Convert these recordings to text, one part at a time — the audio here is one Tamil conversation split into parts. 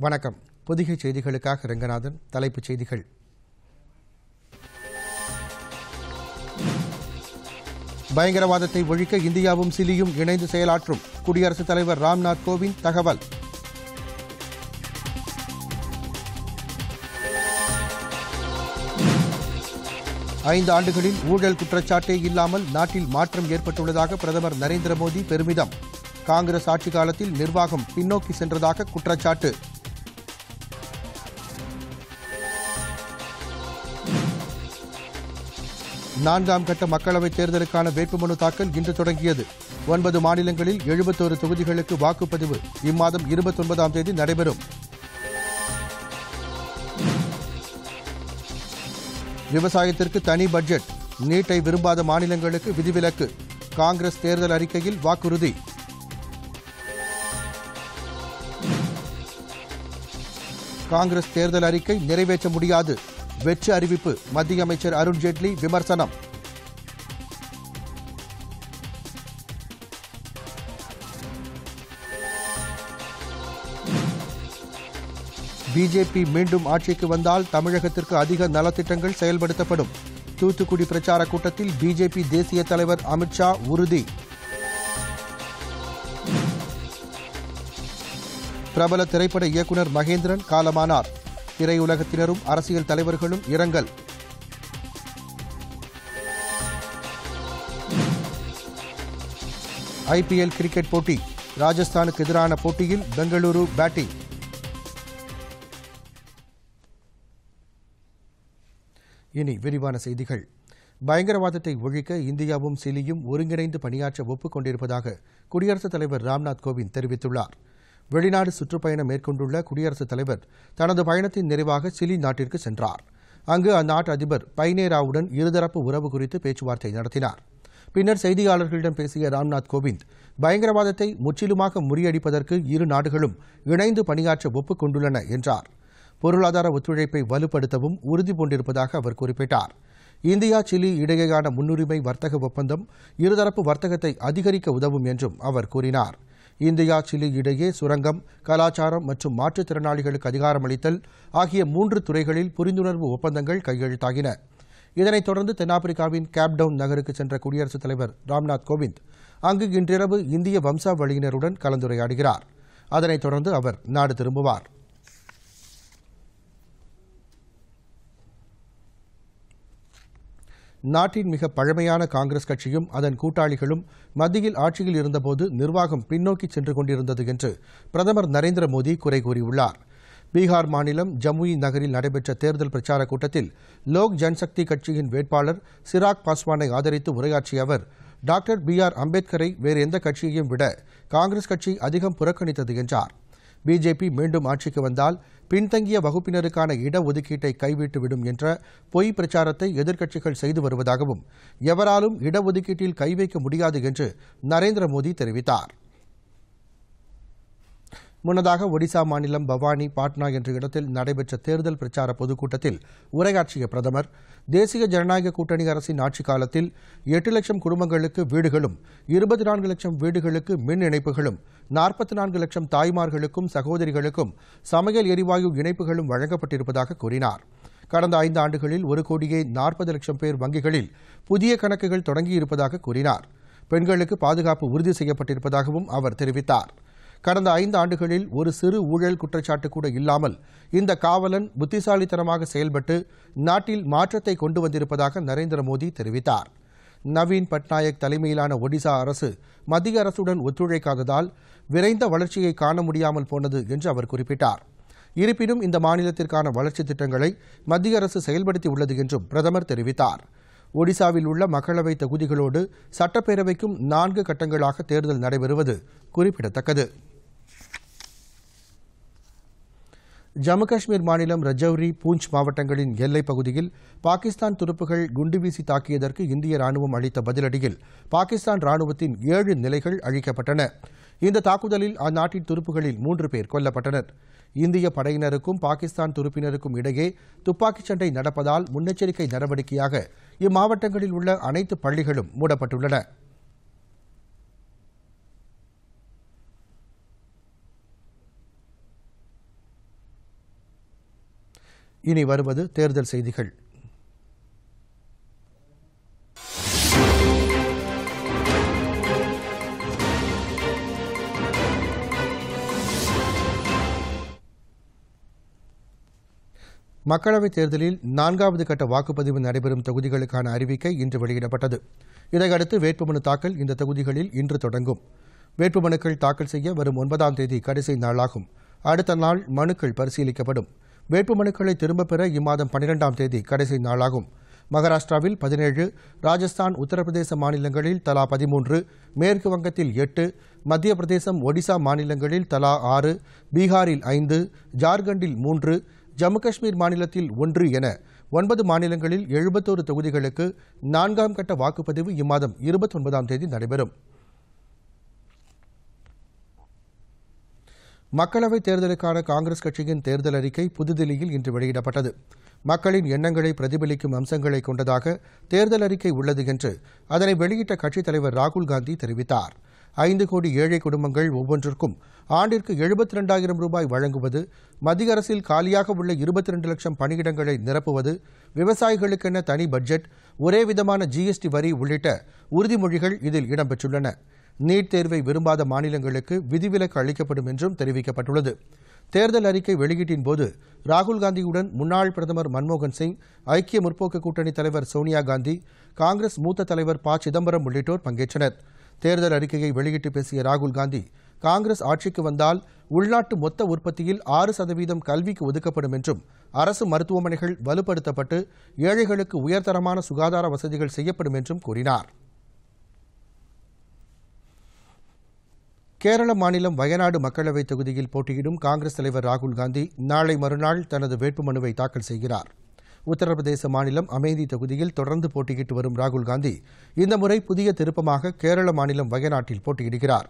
வணக்கம். பொதிகை செய்திகளுக்காக ரங்கநாதன் தலைப்புச் செய்திகள். பயங்கரவாதத்தை ஒழிக்க இந்தியாவும் சிலியும் இணைந்து செயலாற்றும். குடியரசுத் தலைவர் ராம்நாத் கோவிந்த் தகவல். ஐந்து ஆண்டுகளில் ஊழல் குற்றச்சாட்டே இல்லாமல் நாட்டில் மாற்றம் ஏற்பட்டுள்ளதாக பிரதமர் நரேந்திர மோடி பெருமிதம். காங்கிரஸ் ஆட்சி காலத்தில் நிர்வாகம் பின்னோக்கி சென்றதாக குற்றச்சாட்டு. நான்காம் கட்ட மக்களவைத் தேர்தலுக்கான வேட்புமனு தாக்கல் இன்று தொடங்கியது. ஒன்பது மாநிலங்களில் எழுபத்தோரு தொகுதிகளுக்கு வாக்குப்பதிவு இம்மாதம் இருபத்தொன்பதாம் தேதி நடைபெறும். விவசாயத்திற்கு தனி பட்ஜெட் நீட்டை விரும்பாத மாநிலங்களுக்கு விதிவிலக்கு காங்கிரஸ் தேர்தல் அறிக்கையில் வாக்குறுதி. காங்கிரஸ் தேர்தல் அறிக்கை நிறைவேற்ற முடியாது. வெற்று அறிவிப்பு. மத்திய அமைச்சர் அருண்ஜேட்லி விமர்சனம். பிஜேபி மீண்டும் ஆட்சிக்கு வந்தால் தமிழகத்திற்கு அதிக நலத்திட்டங்கள் செயல்படுத்தப்படும். தூத்துக்குடி பிரச்சார கூட்டத்தில் பிஜேபி தேசிய தலைவர் அமித்ஷா உறுதி. பிரபல திரைப்பட இயக்குனர் மகேந்திரன் காலமானார். திரையுலகத்தினரும் அரசியல் தலைவர்களும் இரங்கல். ஐபிஎல் கிரிக்கெட் போட்டி ராஜஸ்தானுக்கு எதிரான போட்டியில் பெங்களூரு பேட்டிங். இனி விரிவான செய்திகள். பயங்கரவாதத்தை ஒழிக்க இந்தியாவும் சிலியும் ஒருங்கிணைந்து பணியாற்ற ஒப்புக் கொண்டிருப்பதாக குடியரசுத் தலைவர் ராம்நாத் கோவிந்த் தெரிவித்துள்ளார். வெளிநாடு சுற்றுப்பயணம் மேற்கொண்டுள்ள குடியரசுத் தலைவர் தனது பயணத்தின் நிறைவாக சிலி நாட்டிற்கு சென்றார். அங்கு அந்நாட்டு அதிபர் பைனேராவுடன் இருதரப்பு உறவு குறித்து பேச்சுவார்த்தை நடத்தினார். பின்னர் செய்தியாளர்களிடம் பேசிய ராம்நாத் கோவிந்த் பயங்கரவாதத்தை முற்றிலுமாக முறியடிப்பதற்கு இரு நாடுகளும் இணைந்து பணியாற்ற ஒப்புக் கொண்டுள்ளன என்றார். பொருளாதார ஒத்துழைப்பை வலுப்படுத்தவும் உறுதி பூண்டிருப்பதாக அவர் குறிப்பிட்டார். இந்தியா சிலி இடையேயான முன்னுரிமை வர்த்தக ஒப்பந்தம் இருதரப்பு வர்த்தகத்தை அதிகரிக்க உதவும் என்றும் அவர் கூறினார். இந்தியா சிலி இடையே சுரங்கம் கலாச்சாரம் மற்றும் மாற்றுத்திறனாளிகளுக்கு அதிகாரமளித்தல் ஆகிய மூன்று துறைகளில் புரிந்துணர்வு ஒப்பந்தங்கள் கையெழுத்தாகின. இதனைத் தொடர்ந்து தென்னாப்பிரிக்காவின் கேப்டவுன் நகருக்கு சென்ற குடியரசுத் தலைவர் ராம்நாத் கோவிந்த் அங்கு இன்றிரவு இந்திய வம்சாவளியினருடன் கலந்துரையாடுகிறார். அதனைத் தொடர்ந்து அவர் நாடு திரும்புவார். நாட்டின் மிக பழமையான காங்கிரஸ் கட்சியும் அதன் கூட்டாளிகளும் மத்தியில் ஆட்சியில் இருந்தபோது நிர்வாகம் பின்னோக்கி சென்று கொண்டிருந்தது என்று பிரதமர் நரேந்திர மோடி குறை கூறியுள்ளார். பீகார் மாநிலம் ஜம்முயி நகரில் நடைபெற்ற தேர்தல் பிரச்சார கூட்டத்தில் லோக் ஜன்சக்தி கட்சியின் வேட்பாளர் சிராக் பாஸ்வானை ஆதரித்து உரையாற்றிய அவர் டாக்டர் பி ஆர் அம்பேத்கரை வேறு எந்த கட்சியையும் விட காங்கிரஸ் கட்சி அதிகம் புறக்கணித்தது என்றார். பிஜேபி மீண்டும் ஆட்சிக்கு வந்தால் பின்தங்கிய வகுப்பினருக்கான இடஒதுக்கீட்டை கைவிட்டுவிடும் என்ற பொய் பிரச்சாரத்தை எதிர்க்கட்சிகள் செய்து வருவதாகவும் எவராலும் இடஒதுக்கீட்டில் கை வைக்க முடியாது என்று நரேந்திர மோடி தெரிவித்தார். முன்னதாக ஒடிசா மாநிலம் பவானி பாட்னா என்ற இடத்தில் நடைபெற்ற தேர்தல் பிரச்சார பொதுக்கூட்டத்தில் உரையாற்றிய பிரதமர் தேசிய ஜனநாயக கூட்டணி அரசின் ஆட்சிக் காலத்தில் எட்டு லட்சம் குடும்பங்களுக்கு வீடுகளும் இருபத்தி நான்கு லட்சம் வீடுகளுக்கு மின் இணைப்புகளும் நாற்பத்தி நான்கு லட்சம் தாய்மார்களுக்கும் சகோதரிகளுக்கும் சமையல் எரிவாயு இணைப்புகளும் வழங்கப்பட்டிருப்பதாக கூறினார். கடந்த ஐந்து ஆண்டுகளில் ஒரு கோடியே நாற்பது லட்சம் பேர் வங்கிகளில் புதிய கணக்குகள் தொடங்கியிருப்பதாக கூறினார். பெண்களுக்கு பாதுகாப்பு உறுதி செய்யப்பட்டிருப்பதாகவும் அவர் தெரிவித்தார். கடந்த ஐந்து ஆண்டுகளில் ஒரு சிறு ஊழல் குற்றச்சாட்டு கூட இல்லாமல் இந்த காவலன் புத்திசாலித்தனமாக செயல்பட்டு நாட்டில் மாற்றத்தை கொண்டு வந்திருப்பதாக நரேந்திர மோடி தெரிவித்தார். நவீன் பட்நாயக் தலைமையிலான ஒடிசா அரசு மத்திய அரசுடன் ஒத்துழைக்காததால் விரைந்த வளர்ச்சியை காண முடியாமல் போனது என்று அவர் குறிப்பிட்டார். இருப்பினும் இந்த மாநிலத்திற்கான வளர்ச்சித் திட்டங்களை மத்திய அரசு செயல்படுத்தி உள்ளது என்றும் பிரதமர் தெரிவித்தார். ஒடிசாவில் உள்ள மக்களவை தொகுதிகளோடு சட்டப்பேரவைக்கும் நான்கு கட்டங்களாக தேர்தல் நடைபெறுவது குறிப்பிடத்தக்கது. ஜம்மு காஷ்மீர் மாநிலம் ரஜௌரி பூஞ்ச் மாவட்டங்களின் எல்லைப் பகுதியில் பாகிஸ்தான் துருப்புகள் குண்டுவீசி தாக்கியதற்கு இந்திய ராணுவம் அளித்த பதிலடியில் பாகிஸ்தான் ராணுவத்தின் ஏழு நிலைகள் அழிக்கப்பட்டன. இந்த தாக்குதலில் அந்நாட்டின் துருப்புகளில் மூன்று பேர் கொல்லப்பட்டனர். இந்திய படையினருக்கும் பாகிஸ்தான் துருப்பினருக்கும் இடையே துப்பாக்கிச் சண்டை நடப்பதால் முன்னெச்சரிக்கை நடவடிக்கையாக இம்மாவட்டங்களில் உள்ள அனைத்து பள்ளிகளும் மூடப்பட்டுள்ளன. இனி வருவது தேர்தல் செய்திகள். மக்களவைத் தேர்தலில் நான்காவது கட்ட வாக்குப்பதிவு நடைபெறும் தொகுதிகளுக்கான அறிவிக்கை இன்று வெளியிடப்பட்டது. இதையடுத்து வேட்புமனு தாக்கல் இந்த தொகுதிகளில் இன்று தொடங்கும். வேட்புமனுக்கள் தாக்கல் செய்ய வரும் ஒன்பதாம் தேதி கடைசி நாளாகும். அடுத்த நாள் மனுக்கள் பரிசீலிக்கப்படும். வேட்புமனுக்களை திரும்பப் பெற இம்மாதம் பன்னிரெண்டாம் தேதி கடைசி நாளாகும். மகாராஷ்டிராவில் பதினேழு ராஜஸ்தான் உத்தரப்பிரதேச மாநிலங்களில் தலா பதிமூன்று மேற்கு வங்கத்தில் எட்டு மத்திய பிரதேசம் ஒடிசா மாநிலங்களில் தலா ஆறு பீகாரில் ஐந்து ஜார்க்கண்டில் மூன்று ஜம்மு காஷ்மீர் மாநிலத்தில் ஒன்று என ஒன்பது மாநிலங்களில் எழுபத்தோரு தொகுதிகளுக்கு நான்காம் கட்ட வாக்குப்பதிவு இம்மாதம் இருபத்தொன்பதாம் தேதி நடைபெறும். மக்களவைத் தேர்தலுக்கான காங்கிரஸ் கட்சியின் தேர்தல் அறிக்கை புதுதில்லியில் இன்று வெளியிடப்பட்டது. மக்களின் எண்ணங்களை பிரதிபலிக்கும் அம்சங்களை கொண்டதாக தேர்தல் அறிக்கை உள்ளது என்று அதனை வெளியிட்ட கட்சித் தலைவர் ராகுல் காந்தி தெரிவித்தார். ஐந்து கோடி ஏழை குடும்பங்கள் ஒவ்வொன்றிற்கும் ஆண்டிற்கு எழுபத்தி ரெண்டாயிரம் ரூபாய் வழங்குவது மத்திய அரசில் காலியாக உள்ள இருபத்தி ரெண்டு லட்சம் பணியிடங்களை நிரப்புவது விவசாயிகளுக்கென தனி பட்ஜெட் ஒரே விதமான ஜிஎஸ்டி வரி உள்ளிட்ட உறுதிமொழிகள் இதில் இடம்பெற்றுள்ளன. நீட் தேர்வை விரும்பாத மாநிலங்களுக்கு விதிவிலக்கு அளிக்கப்படும் என்றும் தெரிவிக்கப்பட்டுள்ளது. தேர்தல் அறிக்கை வெளியீட்டின் போது ராகுல் காந்தியுடன் முன்னாள் பிரதமர் மன்மோகன் சிங் ஐக்கிய முற்போக்கு கூட்டணி தலைவர் சோனியா காந்தி காங்கிரஸ் மூத்த தலைவர் ப சிதம்பரம் உள்ளிட்டோர் பங்கேற்றனர். தேர்தல் அறிக்கையை வெளியிட்டு பேசிய ராகுல் காந்தி காங்கிரஸ் ஆட்சிக்கு வந்தால் உள்நாட்டு மொத்த உற்பத்தியில் ஆறு சதவீதம் கல்விக்கு ஒதுக்கப்படும் என்றும் அரசு மருத்துவமனைகள் வலுப்படுத்தப்பட்டு ஏழைகளுக்கு உயர்தரமான சுகாதார வசதிகள் செய்யப்படும் என்றும் கூறினார். கேரள மாநிலம் வயநாடு மக்களவைத் தொகுதியில் போட்டியிடும் காங்கிரஸ் தலைவர் ராகுல் காந்தி நாளை மறுநாள் தனது வேட்புமனுவை தாக்கல் செய்கிறார். உத்தரப்பிரதேச மாநிலம் அமேதி தொகுதியில் தொடர்ந்து போட்டியிட்டு வரும் ராகுல் காந்தி இந்த முறை புதிய திருப்பமாக கேரள மாநிலம் வயநாட்டில் போட்டியிடுகிறார்.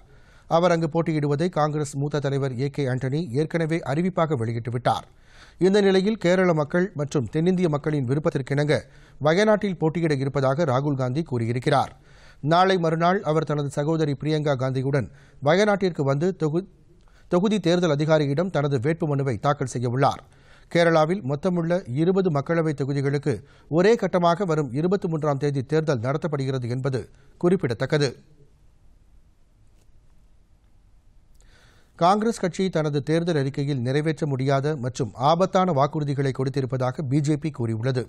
அவர் அங்கு போட்டியிடுவதை காங்கிரஸ் மூத்த தலைவர் ஏ கே ஆண்டனி ஏற்கனவே அறிவிப்பாக வெளியிட்டுவிட்டார் இந்த நிலையில் கேரள மக்கள் மற்றும் தென்னிந்திய மக்களின் விருப்பத்திற்கிணங்க வயநாட்டில் போட்டியிட இருப்பதாக ராகுல் காந்தி கூறியிருக்கிறார். நாளை மறுநாள் அவர் தனது சகோதரி பிரியங்கா காந்தியுடன் வயநாட்டிற்கு வந்து தொகு தொகுதி தேர்தல் அதிகாரியிடம் தனது வேட்புமனுவை தாக்கல் செய்யவுள்ளார் கேரளாவில் மொத்தமுள்ள இருபது மக்களவைத் தொகுதிகளுக்கு ஒரே கட்டமாக வரும் இருபத்தி மூன்றாம் தேதி தேர்தல் நடத்தப்படுகிறது என்பது குறிப்பிடத்தக்கது. காங்கிரஸ் கட்சி தனது தேர்தல் அறிக்கையில் நிறைவேற்ற முடியாத மற்றும் ஆபத்தான வாக்குறுதிகளை கொடுத்திருப்பதாக பிஜேபி கூறியுள்ளது.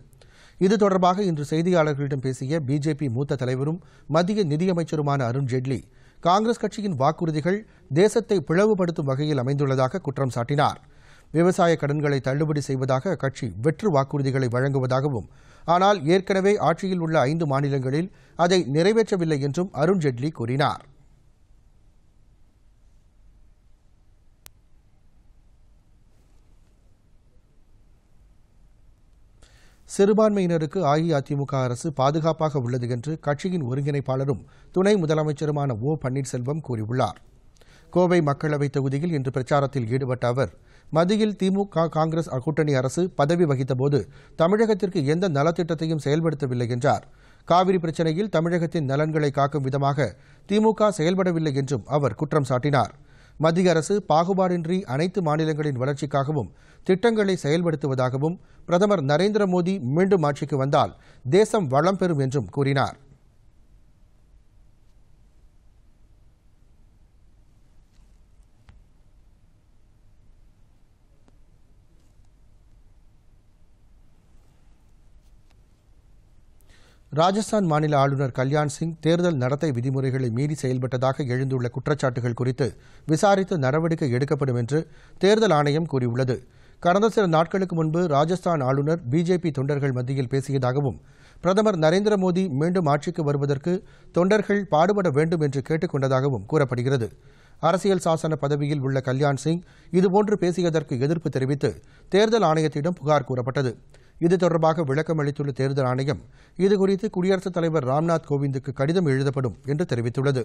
இது தொடர்பாக இன்று செய்தியாளர்களிடம் பேசிய பிஜேபி மூத்த தலைவரும் மத்திய நிதியமைச்சருமான அருண் ஜேட்லி காங்கிரஸ் கட்சியின் வாக்குறுதிகள் தேசத்தை பிளவுபடுத்தும் வகையில் அமைந்துள்ளதாக குற்றம் சாட்டினார். விவசாய கடன்களை தள்ளுபடி செய்வதாக அக்கட்சி வெற்று வாக்குறுதிகளை வழங்குவதாகவும் ஆனால் ஏற்கனவே ஆட்சியில் உள்ள ஐந்து மாநிலங்களில் அதை நிறைவேற்றவில்லை என்றும் அருண்ஜேட்லி கூறினாா் சிறுபான்மையினருக்கு அஇஅதிமுக அரசு பாதுகாப்பாக உள்ளது என்று கட்சியின் ஒருங்கிணைப்பாளரும் துணை முதலமைச்சருமான ஓ பன்னீர்செல்வம் கூறியுள்ளார். கோவை மக்களவைத் தொகுதியில் இன்று பிரச்சாரத்தில் ஈடுபட்ட அவர் மத்தியில் திமுக காங்கிரஸ் கூட்டணி அரசு பதவி வகித்தபோது தமிழகத்திற்கு எந்த நலத்திட்டத்தையும் செயல்படுத்தவில்லை என்றார். காவிரி பிரச்சினையில் தமிழகத்தின் நலன்களை காக்கும் விதமாக திமுக செயல்படவில்லை என்றும் அவர் குற்றம் சாட்டினார். மத்திய அரசு பாகுபாடின்றி அனைத்து மாநிலங்களின் வளர்ச்சிக்காகவும் திட்டங்களை செயல்படுத்துவதாகவும் பிரதமர் நரேந்திர மோடி மீண்டும் ஆட்சிக்கு வந்தால் தேசம் வளம் பெறும் என்றும் கூறினார். ராஜஸ்தான் மாநில ஆளுநர் கல்யாண் சிங் தேர்தல் நடத்தை விதிமுறைகளை மீறி செயல்பட்டதாக எழுந்துள்ள குற்றச்சாட்டுகள் குறித்து விசாரித்து நடவடிக்கை எடுக்கப்படும் என்று தேர்தல் ஆணையம் கூறியுள்ளது. கடந்த சில நாட்களுக்கு முன்பு ராஜஸ்தான் ஆளுநர் பிஜேபி தொண்டர்கள் மத்தியில் பேசியதாகவும் பிரதமர் நரேந்திர மோடி மீண்டும் ஆட்சிக்கு வருவதற்கு தொண்டர்கள் பாடுபட வேண்டும் என்று கேட்டுக் கொண்டதாகவும் கூறப்படுகிறது. அரசியல் சாசன பதவியில் உள்ள கல்யாண் சிங் இதுபோன்று பேசியதற்கு எதிர்ப்பு தெரிவித்து தேர்தல் ஆணையத்திடம் புகார் கூறப்பட்டது. இது தொடர்பாக விளக்கம் அளித்துள்ள தேர்தல் ஆணையம் இதுகுறித்து குடியரசுத் தலைவர் ராம்நாத் கோவிந்துக்கு கடிதம் எழுதப்படும் என்று தெரிவித்துள்ளது.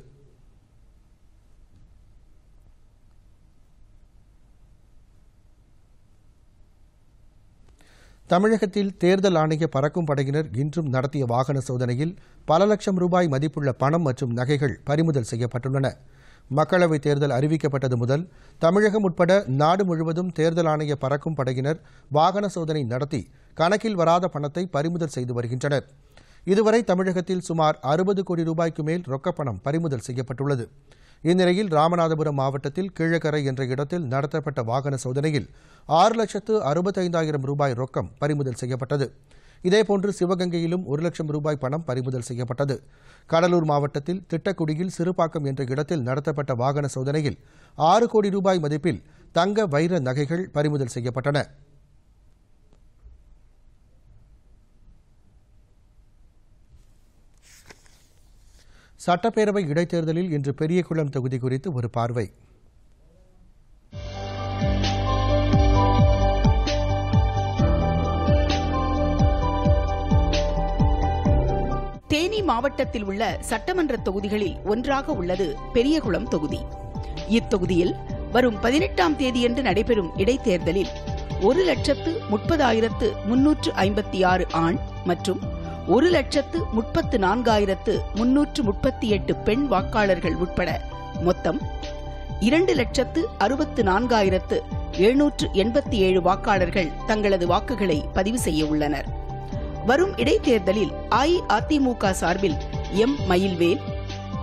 தமிழகத்தில் தேர்தல் ஆணைய பறக்கும் படையினர் இன்றும் நடத்திய வாகன சோதனையில் பல லட்சம் ரூபாய் மதிப்புள்ள பணம் மற்றும் நகைகள் பறிமுதல் செய்யப்பட்டுள்ளன. மக்களவைத் தேர்தல் அறிவிக்கப்பட்டது முதல் தமிழகம் உட்பட நாடு முழுவதும் தேர்தல் ஆணைய பறக்கும் படையினர் வாகன சோதனை நடத்தி கணக்கில் வராத பணத்தை பறிமுதல் செய்து வருகின்றனர். இதுவரை தமிழகத்தில் சுமார் அறுபது கோடி ரூபாய்க்கு மேல் ரொக்கப்பணம் பறிமுதல் செய்யப்பட்டுள்ளது. இந்நிலையில் ராமநாதபுரம் மாவட்டத்தில் கீழக்கரை என்ற இடத்தில் நடத்தப்பட்ட வாகன சோதனையில் ஆறு லட்சத்து அறுபத்தைந்தாயிரம் ரூபாய் ரொக்கம் பறிமுதல் செய்யப்பட்டது. இதேபோன்று சிவகங்கையிலும் ஒரு லட்சம் ரூபாய் பணம் பறிமுதல் செய்யப்பட்டது. கடலூர் மாவட்டத்தில் திட்டக்குடியில் சிறுபாக்கம் என்ற இடத்தில் நடத்தப்பட்ட வாகன சோதனையில் ஆறு கோடி ரூபாய் மதிப்பில் தங்க வைர நகைகள் பறிமுதல் செய்யப்பட்டன. சட்டப்பேரவை இடைத்தேர்தலில் இன்று பெரியகுளம் தொகுதி குறித்து ஒரு பார்வை. தேனி மாவட்டத்தில் உள்ள சட்டமன்ற தொகுதிகளில் ஒன்றாக உள்ளது பெரியகுளம் தொகுதி. இத்தொகுதியில் வரும் பதினெட்டாம் தேதியன்று நடைபெறும் இடைத்தேர்தலில் ஒரு லட்சத்து முப்பதாயிரத்து முன்னூற்று ஐம்பத்தி ஆறு ஆண் மற்றும் ஒரு லட்சத்து முப்பத்து நான்காயிரத்து முன்னூற்று முப்பத்தி எட்டு பெண் வாக்காளர்கள் உட்பட மொத்தம் இரண்டு லட்சத்து அறுபத்து நான்காயிரத்து எழுநூற்று எண்பத்தி ஏழு வாக்காளர்கள் தங்களது வாக்குகளை பதிவு செய்ய உள்ளனர். வரும் இடைத்தேர்தலில் அஇஅதிமுக சார்பில் எம். மயில்வேல்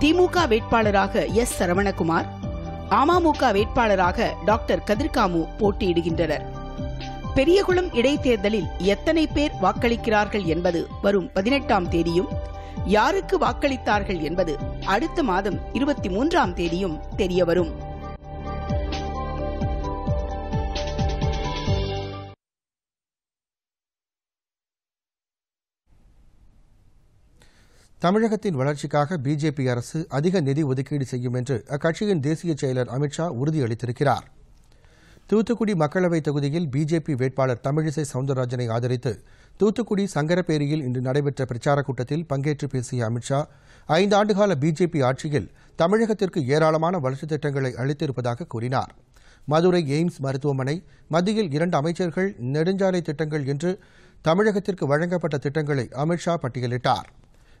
திமுக வேட்பாளராக எஸ். சரவணகுமார் அமமுக வேட்பாளராக டாக்டர் கதிர்காமு போட்டியிடுகின்றனர். பெரியகுளம் இடைத்தேர்தலில் எத்தனை பேர் வாக்களிக்கிறார்கள் என்பது வரும் பதினெட்டாம் தேதியும் யாருக்கு வாக்களித்தார்கள் என்பது அடுத்த மாதம் இருபத்தி மூன்றாம் தேதியும் தெரியவரும் தமிழகத்தின் வளர்ச்சிக்காக பிஜேபி அரசு அதிக நிதி ஒதுக்கீடு செய்யும் என்று அக்கட்சியின் தேசிய செயலர் அமித்ஷா உறுதியளித்திருக்கிறார். தூத்துக்குடி மக்களவைத் தொகுதியில் பிஜேபி வேட்பாளர் தமிழிசை சவுந்தரராஜனை ஆதரித்து தூத்துக்குடி சங்கரப்பேரியில் இன்று நடைபெற்ற பிரச்சாரக் கூட்டத்தில் பங்கேற்று பேசிய அமித்ஷா ஐந்தாண்டுகால பிஜேபி ஆட்சியில் தமிழகத்திற்கு ஏராளமான வளர்ச்சித் திட்டங்களை அளித்திருப்பதாக கூறினார். மதுரை எய்ம்ஸ் மருத்துவமனை மத்தியில் இரண்டு அமைச்சர்கள் நெடுஞ்சாலை திட்டங்கள் என்று தமிழகத்திற்கு வழங்கப்பட்ட திட்டங்களை அமித்ஷா பட்டியலிட்டார்.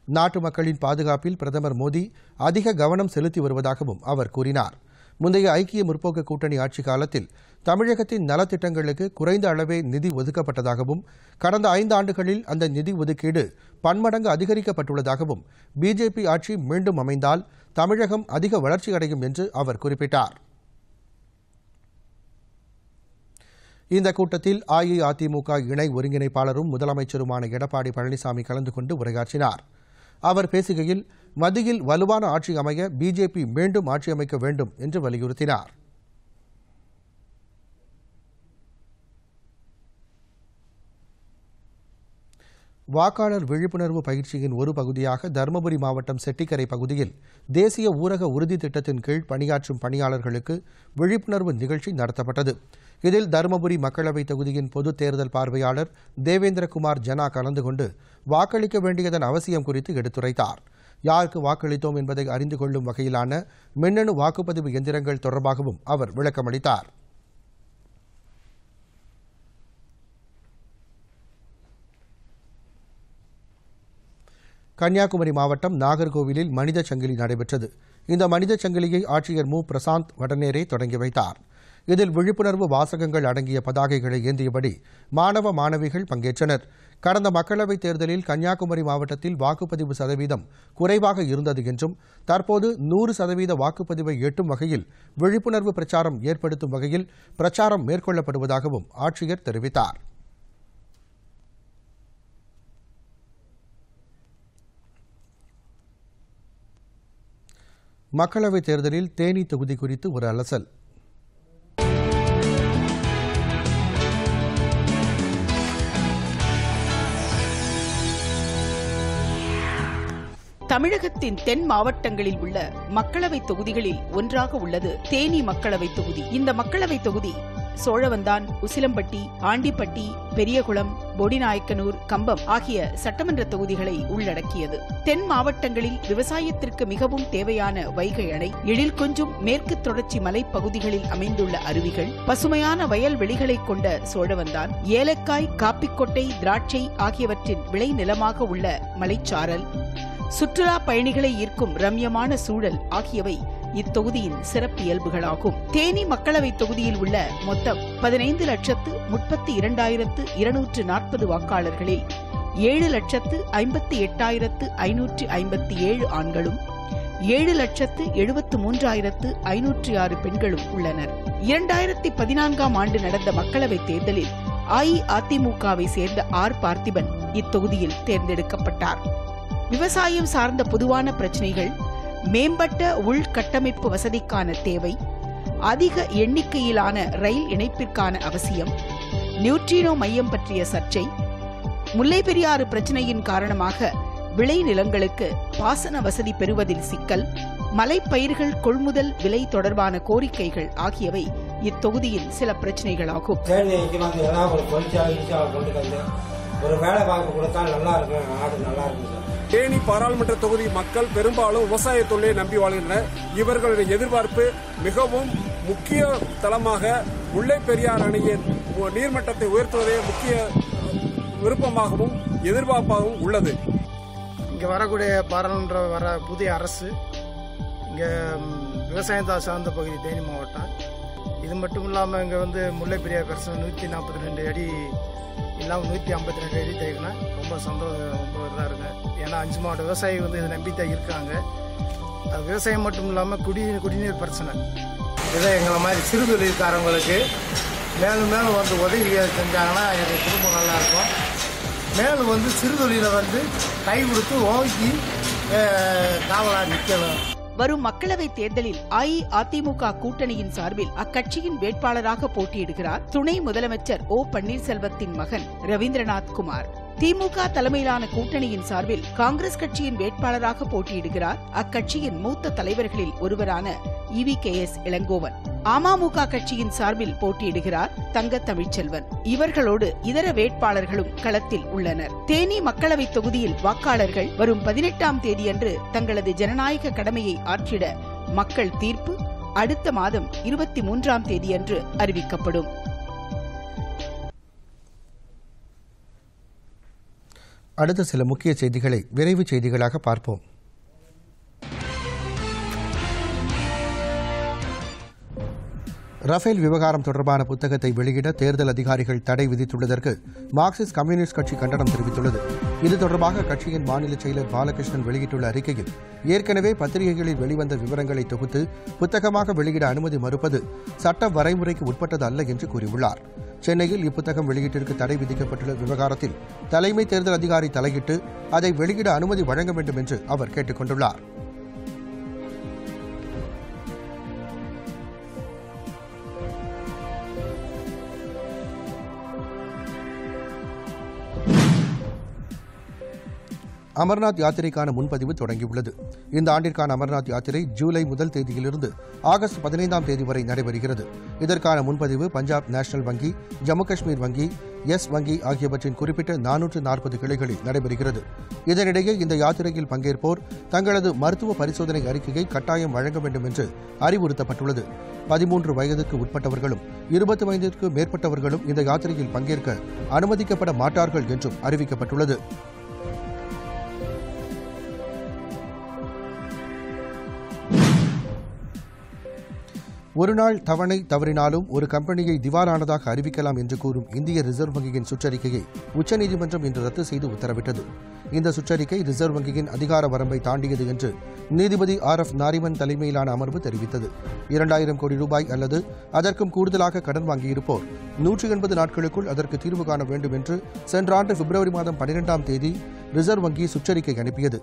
நாட்டு மக்களின் பாதுகாப்பில் பிரதமர் மோடி அதிக கவனம் செலுத்தி வருவதாகவும் அவர் கூறினார். முந்தைய ஐக்கிய முற்போக்கு கூட்டணி ஆட்சி காலத்தில் தமிழகத்தின் நலத்திட்டங்களுக்கு குறைந்த அளவே நிதி ஒதுக்கப்பட்டதாகவும் கடந்த ஐந்து ஆண்டுகளில் அந்த நிதி ஒதுக்கீடு பன்மடங்கு அதிகரிக்கப்பட்டுள்ளதாகவும் பிஜேபி ஆட்சி மீண்டும் அமைந்தால் தமிழகம் அதிக வளர்ச்சி அடையும் என்று அவர் குறிப்பிட்டார். இந்த கூட்டத்தில் அஇஅதிமுக இணை ஒருங்கிணைப்பாளரும் முதலமைச்சருமான எடப்பாடி பழனிசாமி கலந்து கொண்டு உரையாற்றினார். அவர் பேசுகையில் மத்தியில் வலுவான ஆட்சி அமைய பிஜேபி மீண்டும் ஆட்சி அமைக்க வேண்டும் என்று வலியுறுத்தினார். வாக்காளர் விழிப்புணர்வு பயிற்சியின் ஒரு பகுதியாக தருமபுரி மாவட்டம் செட்டிக்கரை பகுதியில் தேசிய ஊரக உறுதி திட்டத்தின் கீழ் பணியாற்றும் பணியாளர்களுக்கு விழிப்புணர்வு நிகழ்ச்சி நடத்தப்பட்டது. இதில் தருமபுரி மக்களவைத் தொகுதியின் பொது தேர்தல் பார்வையாளர் தேவேந்திரகுமார் ஜனா கலந்து கொண்டு வாக்களிக்க வேண்டியதன் அவசியம் குறித்து எடுத்துரைத்தார். யாருக்கு வாக்களித்தோம் என்பதை அறிந்து கொள்ளும் வகையிலான மின்னணு வாக்குப்பதிவு எந்திரங்கள் தொடர்பாகவும் அவர் விளக்கமளித்தார். கன்னியாகுமரி மாவட்டம் நாகர்கோவிலில் மனித சங்கிலி நடைபெற்றது. இந்த மனித சங்கிலியை ஆட்சியர் மு. பிரசாந்த் வடநேரே தொடங்கி வைத்தார். இதில் விழிப்புணர்வு வாசகங்கள் அடங்கிய பதாகைகளை ஏந்தியபடி மாணவ மாணவிகள் பங்கேற்றனர். கடந்த மக்களவைத் தேர்தலில் கன்னியாகுமரி மாவட்டத்தில் வாக்குப்பதிவு சதவீதம் குறைவாக இருந்தது என்றும் தற்போது நூறு சதவீத வாக்குப்பதிவை எட்டும் வகையில் விழிப்புணர்வு பிரச்சாரம் ஏற்படுத்தும் வகையில் பிரச்சாரம் மேற்கொள்ளப்படுவதாகவும் ஆட்சியர் தெரிவித்தார். மக்களவைத் தேர்தலில் தேனி தொகுதி குறித்து ஒரு அலசல். தமிழகத்தின் தென் மாவட்டங்களில் உள்ள மக்களவை தொகுதிகளில் ஒன்றாக உள்ளது தேனி மக்களவை தொகுதி. இந்த மக்களவை தொகுதி சோழவந்தான் உசிலம்பட்டி ஆண்டிப்பட்டி பெரியகுளம் பொடிநாயக்கனூர் கம்பம் ஆகிய சட்டமன்ற தொகுதிகளை உள்ளடக்கியது. தென் மாவட்டங்களில் விவசாயத்திற்கு மிகவும் தேவையான வைகை அணை எழில் கொஞ்சும் மேற்கு தொடர்ச்சி மலைப்பகுதிகளில் அமைந்துள்ள அருவிகள் பசுமையான வயல்வெளிகளை கொண்ட சோழவந்தான் ஏலக்காய் காப்பிக்கொட்டை திராட்சை ஆகியவற்றின் விளைநிலமாக உள்ள மலைச்சாரல் சுற்றுலா பயணிகளை ஈர்க்கும் ரம்யமான சூழல் ஆகியவை இத்தொகுதியின் சிறப்பு இயல்புகளாகும். தேனி மக்களவை தொகுதியில் உள்ள மொத்தம் பதினைந்து லட்சத்து முப்பத்தி இரண்டாயிரத்து இருநூற்று நாற்பது வாக்காளர்களில் ஏழு லட்சத்து ஐம்பத்தி எட்டாயிரத்து ஐநூற்று ஐம்பத்தி ஏழு ஆண்களும் ஏழு லட்சத்து எழுபத்து மூன்றாயிரத்து ஐநூற்றி ஆறு பெண்களும் உள்ளனர். இரண்டாயிரத்தி பதினான்காம் ஆண்டு நடந்த மக்களவைத் தேர்தலில் அஇஅதிமுகவை சேர்ந்த ஆர். பார்த்திபன் இத்தொகுதியில் தேர்ந்தெடுக்கப்பட்டார். விவசாயம் சார்ந்த பொதுவான பிரச்சினைகள் மேம்பட்ட உள்கட்டமைப்பு வசதிக்கான தேவை அதிக எண்ணிக்கையிலான ரயில் இணைப்பிற்கான அவசியம் நியூட்ரினோ மையம் பற்றிய சர்ச்சை முல்லை பெரியாறு பிரச்சினையின் காரணமாக விளை நிலங்களுக்கு பாசன வசதி பெறுவதில் சிக்கல் மலைப்பயிர்கள் கொள்முதல் விலை தொடர்பான கோரிக்கைகள் ஆகியவை இத்தொகுதியின் சில பிரச்சனைகளாகும். ஒரு வேலை வாய்ப்பு கொடுத்தா நல்லா இருக்கும் நாடு நல்லா இருக்கும் சார் தேனி பாராளுமன்ற தொகுதி மக்கள் பெரும்பாலும் விவசாய தொழிலை நம்பி வாழ்கின்றனர். இவர்களுடைய எதிர்பார்ப்பு மிகவும் முக்கிய தளமாக முல்லை பெரியார் அணையின் நீர்மட்டத்தை உயர்த்துவதே முக்கிய விருப்பமாகவும் எதிர்பார்ப்பாகவும் உள்ளது. இங்கே வரக்கூடிய பாராளுமன்ற வர புதிய அரசு இங்கே விவசாயத்தை சார்ந்த பகுதி தேனி மாவட்டம். இது மட்டும் இல்லாமல் இங்கே வந்து முல்லை பெரியார் பிரச்சனை நூற்றி நாற்பத்தி ரெண்டு அடி இல்லாமல் நூற்றி ஐம்பத்தி ரெண்டு அடி தேய்க்கணும் ரொம்ப சந்தோஷம் ரொம்ப இதாக இருக்கு. ஏன்னா அஞ்சு மாவட்ட விவசாயி வந்து இதை நம்பி தான் இருக்காங்க. அது விவசாயம் மட்டும் இல்லாமல் குடி குடிநீர் பிரச்சனை. இதை எங்களை மாதிரி சிறு தொழில்காரங்களுக்கு மேலும் மேலும் வந்து உதவி செஞ்சாங்கன்னா எங்கள் குடும்பம் நல்லா இருக்கும். மேலும் வந்து சிறு தொழிலை வந்து கை கொடுத்து ஓங்கி காவலாக நிற்கணும். வரும் மக்களவை தேர்தலில் அஇஅதிமுக கூட்டணியின் சார்பில் அக்கட்சியின் வேட்பாளராக போட்டியிடுகிறார் துணை முதலமைச்சர் ஓ பன்னீர்செல்வத்தின் மகன் ரவீந்திரநாத் குமார். திமுக தலைமையிலான கூட்டணியின் சார்பில் காங்கிரஸ் கட்சியின் வேட்பாளராக போட்டியிடுகிறார். அக்கட்சியின் மூத்த தலைவர்களில் ஒருவரான E V K S Elangovan. AMMK கட்சியின் சார்பில் போட்டியிடுகிறார் தங்க தமிழ்ச்செல்வன் இவர்களோடு இதர வேட்பாளர்களும் களத்தில் உள்ளனர். தேனி மக்களவைத் தொகுதியில் வாக்காளர்கள் வரும் பதினெட்டாம் தேதியன்று தங்களது ஜனநாயக கடமையை ஆற்றிட மக்கள் தீர்ப்பு அடுத்த மாதம் இருபத்தி மூன்றாம் தேதியன்று அறிவிக்கப்படும். அடுத்த சில முக்கிய செய்திகளை விரைவு செய்திகளாக பார்ப்போம். ரஃபேல் விவகாரம் தொடர்பான புத்தகத்தை வெளியிட தேர்தல் அதிகாரிகள் தடை விதித்துள்ளதற்கு மார்க்சிஸ்ட் கம்யூனிஸ்ட் கட்சி கண்டனம் தெரிவித்துள்ளது. இது தொடர்பாக கட்சியின் மாநில செயலர் பாலகிருஷ்ணன் வெளியிட்டுள்ள அறிக்கையில் ஏற்கனவே பத்திரிகைகளில் வெளிவந்த விவரங்களை தொகுத்து புத்தகமாக வெளியிட அனுமதி மறுப்பது சட்ட வரைமுறைக்கு உட்பட்டது அல்ல என்று கூறியுள்ளார். சென்னையில் இப்புத்தகம் வெளியீட்டிற்கு தடை விதிக்கப்பட்டுள்ள விவகாரத்தில் தலைமை தேர்தல் அதிகாரி தலையிட்டு அதை வெளியிட அனுமதி வழங்க வேண்டும் என்று அவர் கேட்டுக் கொண்டுள்ளார் அமர்நாத் யாத்திரைக்கான முன்பதிவு தொடங்கியுள்ளது. இந்த ஆண்டிற்கான அமர்நாத் யாத்திரை ஜூலை முதல் தேதியிலிருந்து ஆகஸ்ட் பதினைந்தாம் தேதி வரை நடைபெறுகிறது. இதற்கான முன்பதிவு பஞ்சாப் நேஷனல் வங்கி ஜம்மு காஷ்மீர் வங்கி எஸ் வங்கி ஆகியவற்றின் குறிப்பிட்ட நானூற்று நாற்பது கிளைகளில் நடைபெறுகிறது. இதனிடையே இந்த யாத்திரையில் பங்கேற்போர் தங்களது மருத்துவ பரிசோதனை அறிக்கையை கட்டாயம் வழங்க வேண்டும் என்று அறிவுறுத்தப்பட்டுள்ளது. பதிமூன்று வயதுக்கு உட்பட்டவர்களும் இருபத்தி ஐந்திற்கு மேற்பட்டவர்களும் இந்த யாத்திரையில் பங்கேற்க அனுமதிக்கப்பட மாட்டார்கள் என்றும் அறிவிக்கப்பட்டுள்ளது. ஒருநாள் தவணை தவறினாலும் ஒரு கம்பெனியை திவாலானதாக அறிவிக்கலாம் என்று கூறும் இந்திய ரிசர்வ் வங்கியின் சுற்றறிக்கையை உச்சநீதிமன்றம் இன்று ரத்து செய்து உத்தரவிட்டது. இந்த சுற்றறிக்கை ரிசர்வ் வங்கியின் அதிகார வரம்பை தாண்டியது என்று நீதிபதி ஆர் எஃப் நாரிமன் தலைமையிலான அமர்வு தெரிவித்தது. இரண்டாயிரம் கோடி ரூபாய் அல்லது அதற்கும் கூடுதலாக கடன் வாங்கியிருப்போர் நூற்றி எண்பது நாட்களுக்குள் அதற்கு தீர்வு காண வேண்டும் என்று சென்ற ஆண்டு பிப்ரவரி மாதம் பனிரெண்டாம் தேதி ரிசர்வ் வங்கி சுற்றறிக்கை அனுப்பியது.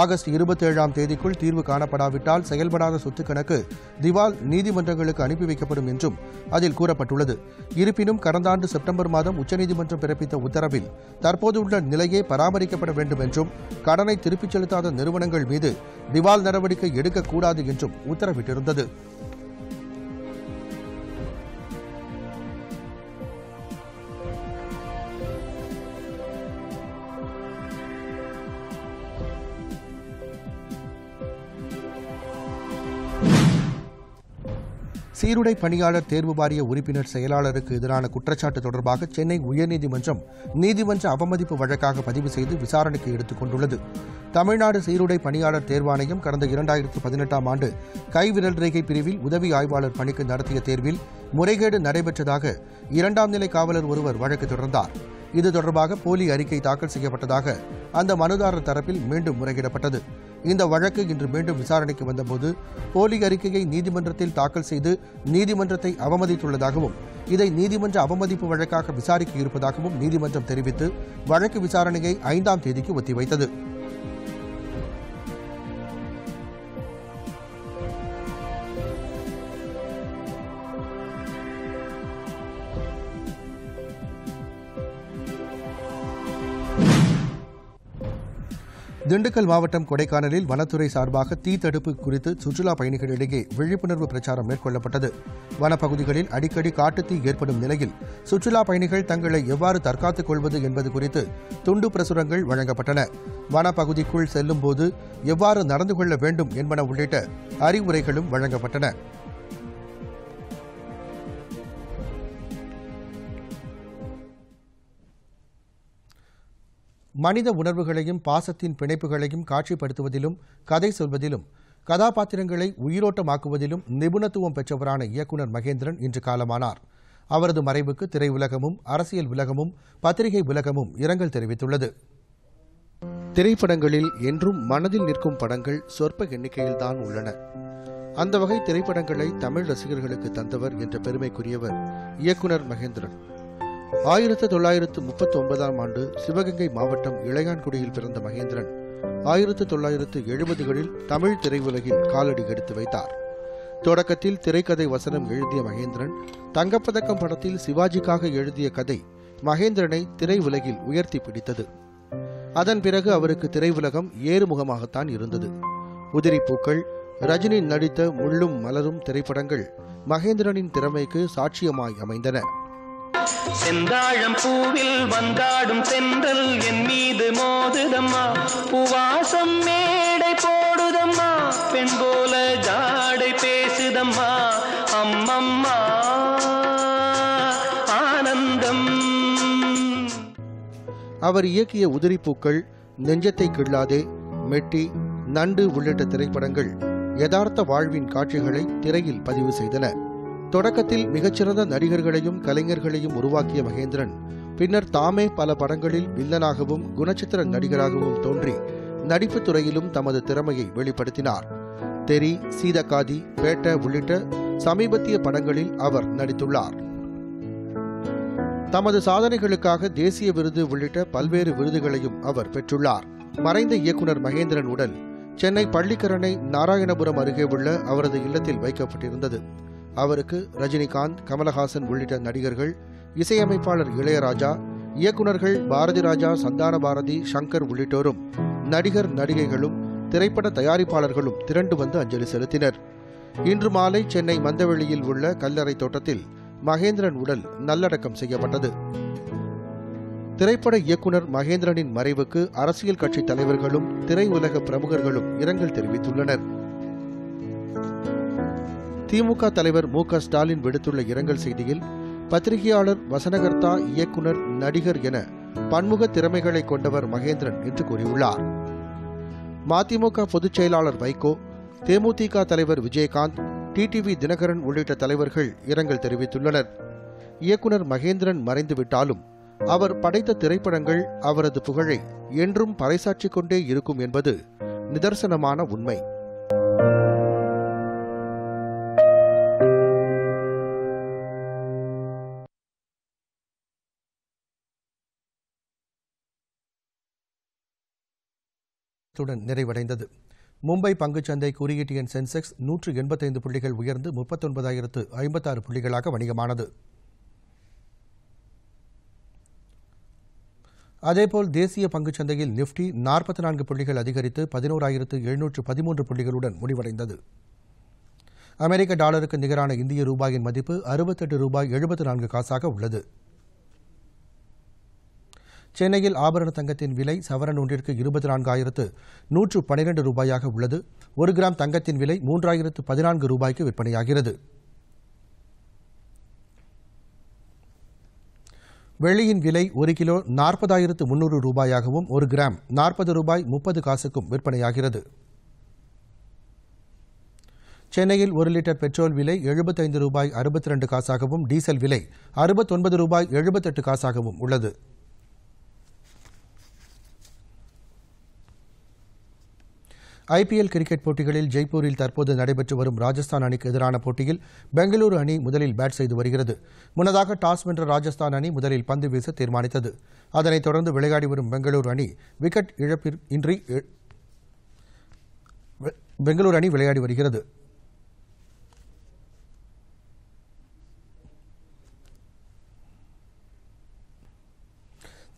ஆகஸ்ட் இருபத்தேழாம் தேதிக்குள் தீர்வு காணப்படாவிட்டால் செயல்படாத சொத்து கணக்கு திவால் நீதிமன்றங்களுக்கு அனுப்பி வைக்கப்படும் என்றும் அதில் கூறப்பட்டுள்ளது. இருப்பினும் கடந்த ஆண்டு செப்டம்பர் மாதம் உச்சநீதிமன்றம் பிறப்பித்த உத்தரவில் தற்போது உள்ள நிலையே பராமரிக்கப்பட வேண்டும் என்றும் கடனை திருப்பிச் செலுத்தாத நிறுவனங்கள் மீது திவால் நடவடிக்கை எடுக்கக்கூடாது என்றும் உத்தரவிட்டிருந்தது. சீருடை பணியாளர் தேர்வு வாரிய உறுப்பினர் செயலாளருக்கு எதிரான குற்றச்சாட்டு தொடர்பாக சென்னை உயர்நீதிமன்றம் நீதிமன்ற அவமதிப்பு வழக்காக பதிவு செய்து விசாரணைக்கு எடுத்துக் கொண்டுள்ளது. தமிழ்நாடு சீருடை பணியாளர் தேர்வாணையம் கடந்த இரண்டாயிரத்து பதினெட்டாம் ஆண்டு கைவிரல் ரேகை பிரிவில் உதவி ஆய்வாளர் பணிக்கு நடத்திய தேர்வில் முறைகேடு நடைபெற்றதாக இரண்டாம் நிலை காவலர் ஒருவர் வழக்கு தொடர்ந்தார். இது தொடர்பாக போலி அறிக்கை தாக்கல் செய்யப்பட்டதாக அந்த மனுதாரர் தரப்பில் மீண்டும் முறையிடப்பட்டது. இந்த வழக்கு இன்று மீண்டும் விசாரணைக்கு வந்தபோது போலி அறிக்கையை நீதிமன்றத்தில் தாக்கல் செய்து நீதிமன்றத்தை அவமதித்துள்ளதாகவும் இதை நீதிமன்ற அவமதிப்பு வழக்காக விசாரிக்க இருப்பதாகவும் நீதிமன்றம் தெரிவித்து வழக்கு விசாரணையை ஐந்தாம் தேதிக்கு ஒத்திவைத்தது. திண்டுக்கல் மாவட்டம் கொடைக்கானலில் வனத்துறை சார்பாக தீ தடுப்பு குறித்து சுற்றுலா பயணிகளிடையே விழிப்புணர்வு பிரச்சாரம் மேற்கொள்ளப்பட்டது. வனப்பகுதிகளில் அடிக்கடி காட்டுத்தீ ஏற்படும் நிலையில் சுற்றுலா பயணிகள் தங்களை எவ்வாறு தற்காத்துக் கொள்வது என்பது குறித்து துண்டு பிரசுரங்கள் வழங்கப்பட்டன. வனப்பகுதிக்குள் செல்லும்போது எவ்வாறு நடந்து கொள்ள வேண்டும் என்பன உள்ளிட்ட அறிவுரைகளும் வழங்கப்பட்டன. மனித உணர்வுகளையும் பாசத்தின் பிணைப்புகளையும் காட்சிப்படுத்துவதிலும் கதை சொல்வதிலும் கதாபாத்திரங்களை உயிரோட்டமாக்குவதிலும் நிபுணத்துவம் பெற்றவரான இயக்குநர் மகேந்திரன் இன்று காலமானார். அவரது மறைவுக்கு திரையுலகமும் அரசியல் உலகமும் பத்திரிகை உலகமும் இரங்கல் தெரிவித்துள்ளது. திரைப்படங்களில் என்றும் மனதில் நிற்கும் படங்கள் சொற்ப எண்ணிக்கையில்தான் உள்ளன. அந்த வகை திரைப்படங்களை தமிழ் ரசிகர்களுக்கு தந்தவர் என்ற பெருமைக்குரியவர் இயக்குனர் மகேந்திரன். ஆயிரத்து தொள்ளாயிரத்து முப்பத்தி ஒன்பதாம் ஆண்டு சிவகங்கை மாவட்டம் இளையான்குடியில் பிறந்த மகேந்திரன் ஆயிரத்து தொள்ளாயிரத்து எழுபதுகளில் தமிழ் திரையுலகில் காலடி எடுத்து வைத்தார். தொடக்கத்தில் திரைக்கதை வசனம் எழுதிய மகேந்திரன் தங்கப்பதக்கம் படத்தில் சிவாஜிக்காக எழுதிய கதை மகேந்திரனை திரையுலகில் உயர்த்தி பிடித்தது. அதன் பிறகு அவருக்கு திரையுலகம் ஏறுமுகமாகத்தான் இருந்தது. உதிரிப்பூக்கள் ரஜினி நடித்த முள்ளும் மலரும் திரைப்படங்கள் மகேந்திரனின் திறமைக்கு சாட்சியமாய் அமைந்தன. செந்தாழம் பூவில் வந்தாடும் தென்றல் என் மீது மோதுதம்மா. பூவாசம் மேடை போடுதம்மா. பெண் போல ஜாடை பேசுதம்மா. அம்மம்மா ஆனந்தம். அவர் இயக்கிய உதிரிப்பூக்கள் நெஞ்சத்தை கிள்ளாதே மெட்டி நண்டு உள்ளிட்ட திரைப்படங்கள் யதார்த்த வாழ்வின் காட்சிகளை திரையில் பதிவு செய்தன. தொடக்கத்தில் மிகச்சிறந்த நடிகர்களையும் கலைஞர்களையும் உருவாக்கிய மகேந்திரன் பின்னர் தாமே பல படங்களில் வில்லனாகவும் குணச்சித்திர நடிகராகவும் தோன்றி நடிப்புத் துறையிலும் தமது திறமையை வெளிப்படுத்தினார். தெரி சீதகாதி பேட்ட உள்ளிட்ட சமீபத்திய படங்களில் அவர் நடித்துள்ளார். தமது சாதனைகளுக்காக தேசிய விருது உள்ளிட்ட பல்வேறு விருதுகளையும் அவர் பெற்றுள்ளார். மறைந்த இயக்குனர் மகேந்திரன் உடல் சென்னை பள்ளிக்கரணை நாராயணபுரம் அருகே உள்ள அவரது இல்லத்தில் வைக்கப்பட்டிருந்தது. அவருக்கு ரஜினிகாந்த் கமலஹாசன் உள்ளிட்ட நடிகர்கள் இசையமைப்பாளர் இளையராஜா இயக்குனர்கள் பாரதி ராஜா சந்தான பாரதி சங்கர் உள்ளிட்டோரும் நடிகர் நடிகைகளும் திரைப்பட தயாரிப்பாளர்களும் திரண்டு வந்து அஞ்சலி செலுத்தினர். இன்று மாலை சென்னை மந்தவெளியில் உள்ள கல்லறை தோட்டத்தில் மகேந்திரன் உடல் நல்லடக்கம் செய்யப்பட்டது. திரைப்பட இயக்குனர் மகேந்திரனின் மறைவுக்கு அரசியல் கட்சித் தலைவர்களும் திரையுலக பிரமுகர்களும் இரங்கல் தெரிவித்துள்ளனர். திமுக தலைவர் மு க ஸ்டாலின் விடுத்துள்ள இரங்கல் செய்தியில் பத்திரிகையாளர் வசனகர்த்தா இயக்குனர் நடிகர் என பன்முக திறமைகளை கொண்டவர் மகேந்திரன் என்று கூறியுள்ளார். மதிமுக பொதுச் செயலாளர் வைகோ தேமுதிக தலைவர் விஜயகாந்த் டிடிவி தினகரன் உள்ளிட்ட தலைவர்கள் இரங்கல் தெரிவித்துள்ளனர். இயக்குனர் மகேந்திரன் மறைந்துவிட்டாலும் அவர் படைத்த திரைப்படங்கள் அவரது புகழை என்றும் பறைசாற்றிக் கொண்டே இருக்கும் என்பது நிதர்சனமான உண்மை. இத்துடன் நிறைவடைந்தது. மும்பை பங்குச்சந்தை குறியீட்டு எண் சென்செக்ஸ் நூற்று எண்பத்தைந்து புள்ளிகள் உயர்ந்து முப்பத்தொன்பதாயிரத்து ஐம்பத்தாறு புள்ளிகளாக வணிகமானது. அதேபோல் தேசிய பங்குச்சந்தையில் நிப்டி நாற்பத்தி நான்கு புள்ளிகள் அதிகரித்து பதினோராயிரத்து எழுநூற்று பதிமூன்று புள்ளிகளுடன் முடிவடைந்தது. அமெரிக்க டாலருக்கு நிகரான இந்திய ரூபாயின் மதிப்பு அறுபத்தெட்டு ரூபாய் எழுபத்து நான்கு காசாக உள்ளது. சென்னையில் ஆபரண தங்கத்தின் விலை சவரன் ஒன்றிற்கு இருபத்தி நான்காயிரத்து நூற்று பனிரெண்டு ரூபாயாக உள்ளது. ஒரு கிராம் தங்கத்தின் விலை மூன்றாயிரத்து பதினான்கு ரூபாய்க்கு விற்பனையாகிறது. வெள்ளியின் விலை ஒரு கிலோ நாற்பதாயிரத்து முன்னூறு ரூபாயாகவும் ஒரு கிராம் நாற்பது ரூபாய் முப்பது காசுக்கும் விற்பனையாகிறது. சென்னையில் ஒரு லிட்டர் பெட்ரோல் விலை எழுபத்தைந்து ரூபாய் அறுபத்தி ரெண்டு காசாகவும் டீசல் விலை அறுபத்தொன்பது ரூபாய் எழுபத்தெட்டு காசாகவும் உள்ளது. ஐபிஎல் கிரிக்கெட் போட்டிகளில் ஜெய்ப்பூரில் தற்போது நடைபெற்று வரும் ராஜஸ்தான் அணிக்கு எதிரான போட்டியில் பெங்களூரு அணி முதலில் பேட் செய்து வருகிறது. முன்னதாக டாஸ் வென்ற ராஜஸ்தான் அணி முதலில் பந்து வீச தீர்மானித்தது. அதனைத் தொடர்ந்து விளையாடி வரும் பெங்களூரு அணி விக்கெட் இழப்பின்றி இன்றி எ- பெங்களூரு அணி விளையாடி வருகிறது.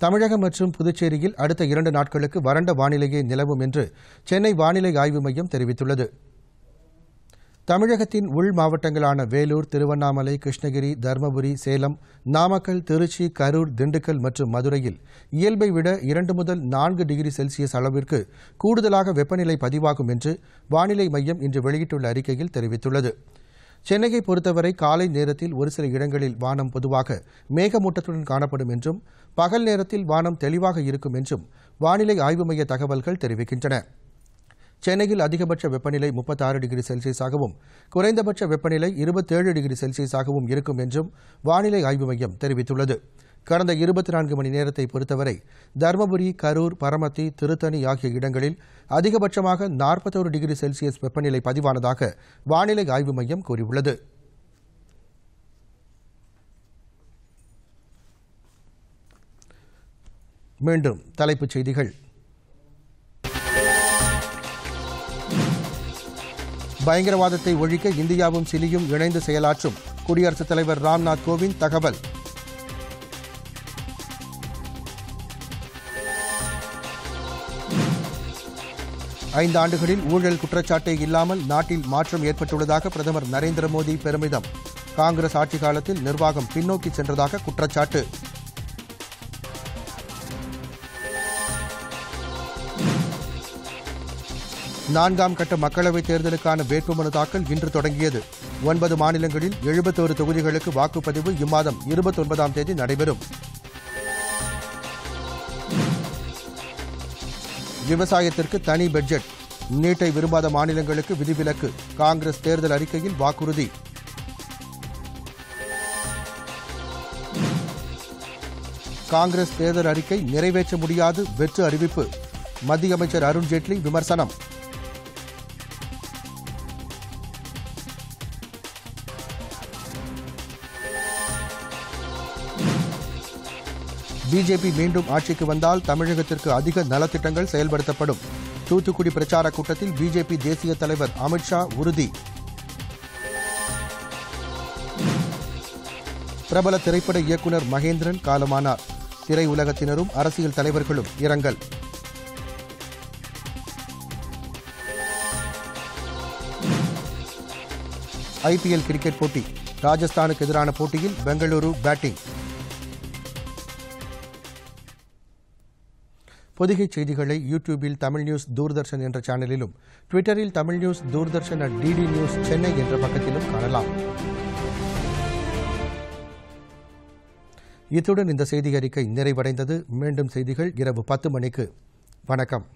தமிழகம் மற்றும் புதுச்சேரியில் அடுத்த இரண்டு நாட்களுக்கு வறண்ட வானிலையே நிலவும் என்று சென்னை வானிலை ஆய்வு மையம் தெரிவித்துள்ளது. தமிழகத்தின் உள் மாவட்டங்களான வேலூர் திருவண்ணாமலை கிருஷ்ணகிரி தருமபுரி சேலம் நாமக்கல் திருச்சி கரூர் திண்டுக்கல் மற்றும் மதுரையில் இயல்பை விட இரண்டு முதல் நான்கு டிகிரி செல்சியஸ் அளவிற்கு கூடுதலாக வெப்பநிலை பதிவாகும் என்று வானிலை மையம் இன்று வெளியிட்டுள்ள அறிக்கையில் தெரிவித்துள்ளது. சென்னையை பொறுத்தவரை காலை நேரத்தில் ஒரு சில இடங்களில் வானம் பொதுவாக மேகமூட்டத்துடன் காணப்படும் என்றும் பகல் நேரத்தில் வானம் தெளிவாக இருக்கும் என்றும் வானிலை ஆய்வு மைய தகவல்கள் தெரிவிக்கின்றன. சென்னையில் அதிகபட்ச வெப்பநிலை 36 டிகிரி செல்சியஸாகவும் குறைந்தபட்ச வெப்பநிலை 27 டிகிரி செல்சியஸாகவும் இருக்கும் என்றும் வானிலை ஆய்வு மையம் தெரிவித்துள்ளது. கடந்த இருபத்தி நான்கு மணி நேரத்தை பொறுத்தவரை தருமபுரி கரூர் பரமத்தி திருத்தணி ஆகிய இடங்களில் அதிகபட்சமாக 41 டிகிரி செல்சியஸ் வெப்பநிலை பதிவானதாக வானிலை ஆய்வு மையம் கூறியுள்ளது. மீண்டும் தலைப்புச் செய்திகள். பயங்கரவாதத்தை ஒழிக்க இந்தியாவும் சிலியும் இணைந்து செயலாற்றும் குடியரசுத் தலைவர் ராம்நாத் கோவிந்த் தகவல். ஐந்து ஆண்டுகளில் ஊழல் குற்றச்சாட்டே இல்லாமல் நாட்டில் மாற்றம் ஏற்பட்டுள்ளதாக பிரதமர் நரேந்திர மோடி பெருமிதம். காங்கிரஸ் ஆட்சி காலத்தில் நிர்வாகம் பின்னோக்கி சென்றதாக குற்றச்சாட்டு. நான்காம் கட்ட மக்களவைத் தேர்தலுக்கான வேட்புமனு தாக்கல் இன்று தொடங்கியது. ஒன்பது மாநிலங்களில் எழுபத்தோரு தொகுதிகளுக்கு வாக்குப்பதிவு இம்மாதம் இருபத்தொன்பதாம் தேதி நடைபெறும். விவசாயத்திற்கு தனி பட்ஜெட். நீட்டை விரும்பாத மாநிலங்களுக்கு விதிவிலக்கு. காங்கிரஸ் தேர்தல் அறிக்கையில் வாக்குறுதி. காங்கிரஸ் தேர்தல் அறிக்கை நிறைவேற்ற முடியாது. வெற்று அறிவிப்பு. மத்திய அமைச்சர் அருண்ஜேட்லி விமர்சனம். பிஜேபி மீண்டும் ஆட்சிக்கு வந்தால் தமிழகத்திற்கு அதிக நலத்திட்டங்கள் செயல்படுத்தப்படும். தூத்துக்குடி பிரச்சார கூட்டத்தில் பிஜேபி தேசிய தலைவர் அமித்ஷா உறுதி. பிரபல திரைப்பட இயக்குனர் மகேந்திரன் காலமானார். திரையுலகத்தினரும் அரசியல் தலைவர்களும் இரங்கல். ஐபிஎல் கிரிக்கெட் போட்டி ராஜஸ்தானுக்கு எதிரான போட்டியில் பெங்களூரு பேட்டிங். பொதிகை செய்திகளை யூடியூபில் தமிழ் நியூஸ் தூர்தர்ஷன் என்ற சேனலிலும் ட்விட்டரில் Tamil news Doordarshan at DD news Chennai என்ற பக்கத்திலும் காணலாம். இத்துடன் இந்த செய்தி அறிக்கை நிறைவடைந்தது. மீண்டும் செய்திகள் இரவு பத்து மணிக்கு. வணக்கம்.